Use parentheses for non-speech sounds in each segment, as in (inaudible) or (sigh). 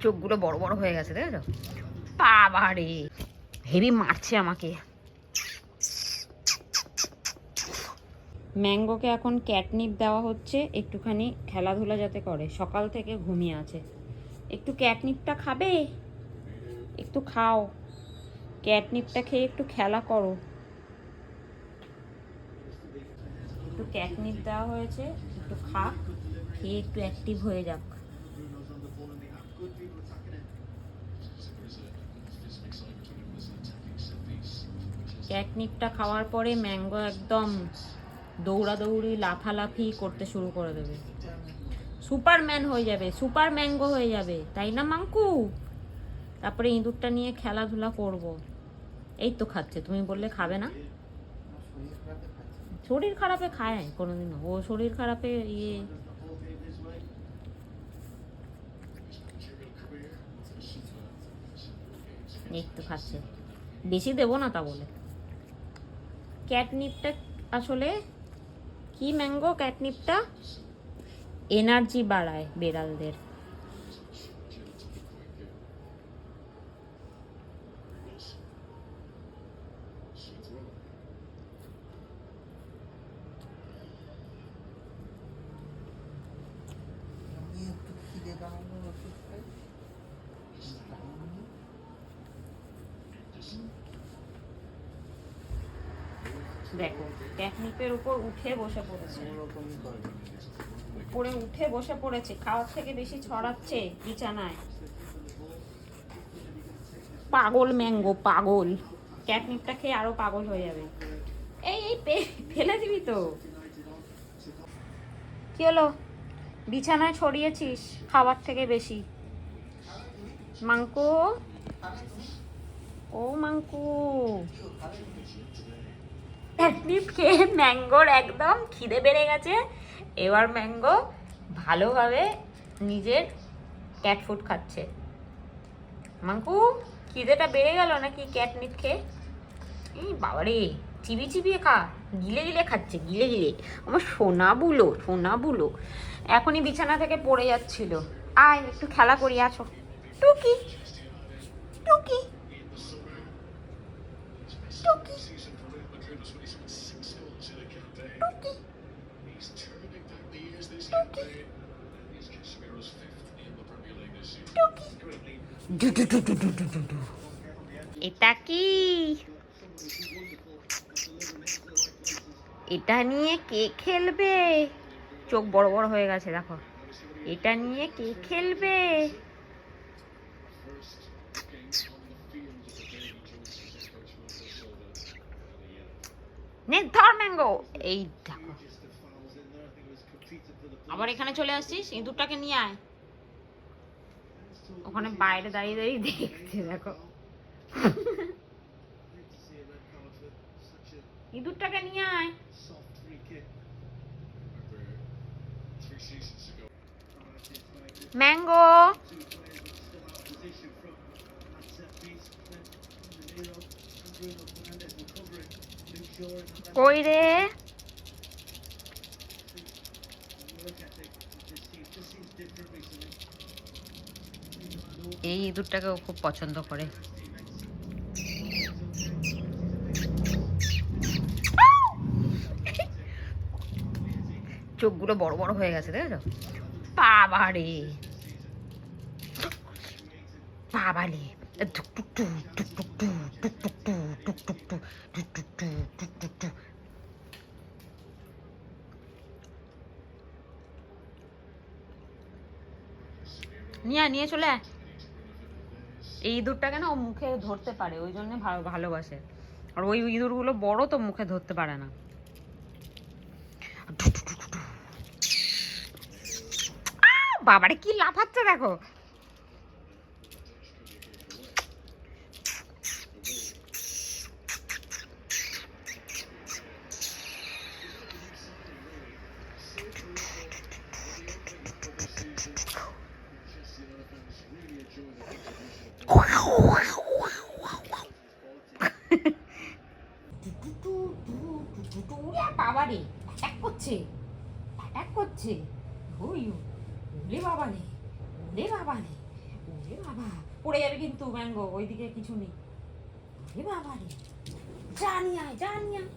চোখগুলো বড় বড় হয়ে গেছে, দেখেছ? বাবা রে হেভি মারছে আমাকে। ম্যাঙ্গোকে এখন ক্যাটনিপ দেওয়া হচ্ছে একটুখানি খেলাধুলা যাতে করে, সকাল থেকে ঘুমিয়ে আছে। একটু ক্যাটনিপটা খাবে? একটু খাও। ক্যাটনিপটা খেয়ে একটু খেলা করো। একটু ক্যাটনিপ দেওয়া হয়েছে, একটু খা, খেয়ে একটু অ্যাক্টিভ হয়ে যাক। ক্যাটনিপটা খাওয়ার পরে ম্যাঙ্গো একদম দৌড়াদৌড়ি, লাফালাফি করতে শুরু করে দেবে। সুপারম্যান হয়ে যাবে, সুপার ম্যাঙ্গো হয়ে যাবে, তাই না মাঙ্কু? তারপরে ইঁদুরটা নিয়ে খেলাধুলা করব। এই তো খাচ্ছে, তুমি বললে খাবে না? শরীর খারাপে খায় কোনোদিন ও শরীর খারাপে ইয়ে। একটু খাচ্ছে। বেশি দেবো না তা বলে। ক্যাটনিপটা আসলে কি ম্যাঙ্গো? ক্যাটনিপটা এনার্জি বাড়ায় বেড়ালদের। দেখো ক্যাটনিপের উপর উঠে বসে পড়েছে। উপরে উঠে বসে পড়েছে, খাওয়ার থেকে বেশি ছড়াচ্ছে বিছানায়। পাগল ম্যাঙ্গো, পাগল। ক্যাটনিপটা খেয়ে আরও পাগল হয়ে যাবে। এই এই ফেলে দিবি তো। কি হলো? বিছানায় ছড়িয়েছিস খাবার থেকে বেশি। মাঙ্কু ও মাঙ্কু ক্যাটনিপ খেয়ে (laughs) ম্যাঙ্গোর একদম খিদে বেড়ে গেছে। এবার ম্যাঙ্গো ভালোভাবে নিজের ক্যাট ফুড খাচ্ছে। মাঙ্কু, খিদেটা বেড়ে গেল নাকি ক্যাটনিপ খেয়ে? এই বাবারে, চিবি চিবিয়ে খা। গিলে গিলে খাচ্ছে, গিলে গিলে। আমার সোনা বুলো সোনা বুলো। এখনই বিছানা থেকে পড়ে যাচ্ছিল। আয়, একটু খেলা করি, আছো। টুকি টুকি। এটা কি? এটা নিয়ে কে খেলবে? চোখ বড় বড় হয়ে গেছে, দেখো। এটা নিয়ে কে খেলবে? নে, ধর ম্যাঙ্গো। এই দেখো। আবার এখানে চলে আসছিস? ইঁদুরটাকে নিয়ে আয়। ওখানে বাইরে দাঁড়িয়ে দাঁড়িয়ে দেখছে, দেখো। ইঁদুরটাকে নিয়ে আয়। ম্যাঙ্গো। কই রে। এই ইঁদুরটাকে ও খুব পছন্দ করে চোখগুলো বড় বড় হয়ে গেছে দেখেছ বাবা রে বাবা রে টুক টুক টুক টুক টু, টুক টুক টু, টুক টুক টু, টুক টুক টু, টুক টুক টু। নিয়ে নিয়ে চলে। এই ইঁদুরটাকে না ও মুখে ধরতে পারে? ওই জন্য ভালো ভালোবাসে। আর ওই ইঁদুরগুলো বড় তো মুখে ধরতে পারে না। বাবারে, কি লাফাচ্ছে দেখো। অ্যাটাক করছে ওই ওলে বাবা রে ওলে বাবা রে ওলে বাবা। পড়ে যাবে কিন্তু ম্যাঙ্গো ওইদিকে কিছু নেই। এ বাবা রে জানি আয় জানি আয়।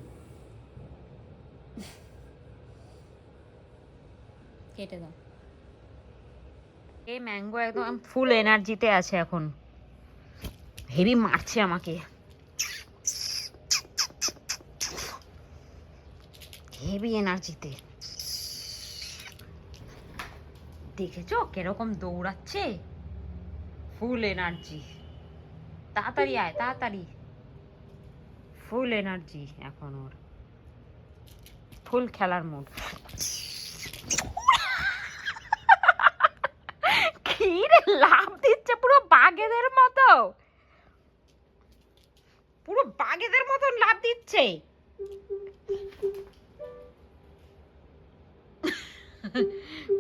কেটে দাও। এই ম্যাঙ্গো একদম ফুল এনার্জিতে আছে এখন। হেভি মারছে আমাকে। হেভি এনার্জিতে দেখেছ কীরকম দৌড়াচ্ছে? ফুল এনার্জি তাড়াতাড়ি আয়, তাড়াতাড়ি। ফুল এনার্জি এখন ওর। ফুল খেলার মুড কি রে লাভ দিচ্ছে পুরো বাঘেদের মতো। পুরো বাঘেদের মতন লাভ দিচ্ছে।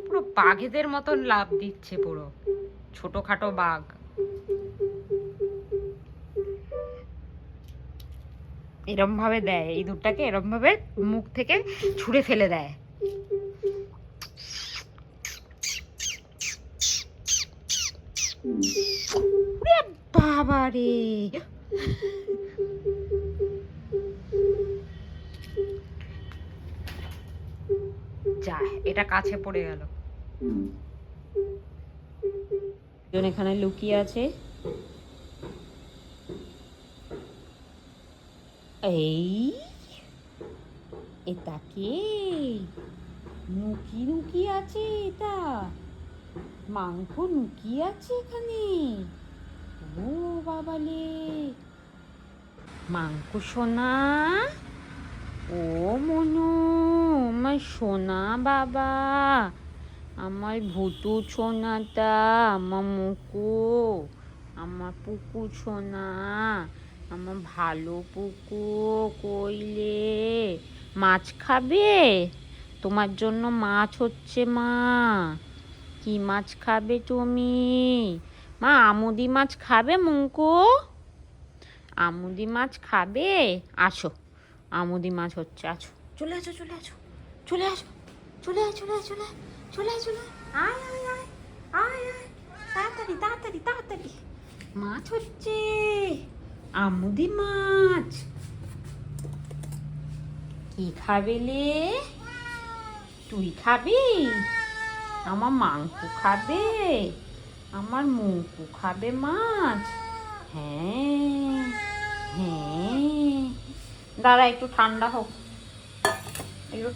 পুরো বাঘেদের মতন লাভ দিচ্ছে পুরো। ছোটখাটো বাঘ। এরম ভাবে দেয়, এই দুধটাকে এরম ভাবে মুখ থেকে ছুঁড়ে ফেলে দেয়। বাবা রে যা এটা কাছে পড়ে গেল। এখানে লুকিয়ে আছে। এই, এটা কে? নুকি নুকি আছে এটা। মাংস নুকি আছে এখানে। ও বাবালে। মাংস সোনা। ও মনু। আমার সোনা বাবা, আমার ভুতু সোনাটা, আমার মুকু, আমার পুকু সোনা, আমার ভালো পুকু কইলে মাছ খাবে? তোমার জন্য মাছ হচ্ছে মা। কি মাছ খাবে তুমি? মা, আমুদি মাছ খাবে মুঙ্কু আমুদি মাছ খাবে? আসো, আমুদি মাছ হচ্ছে আছো চলে আসো চলে আসো। চলে আসো চলে আয় চলে আয় চলে আয় চলে আয় চলে আয়। আয় আয় আয় আয় তাড়াতাড়ি তাড়াতাড়ি তাড়াতাড়ি। মাছ হচ্ছে। আমুদি মাছ। কি খাবে লে? তুই খাবি? আমার মাংস খাবে। আমার মুঙ্কু খাবে মাছ। হ্যাঁ হ্যাঁ। দাঁড়া, একটু ঠান্ডা হোক। একটু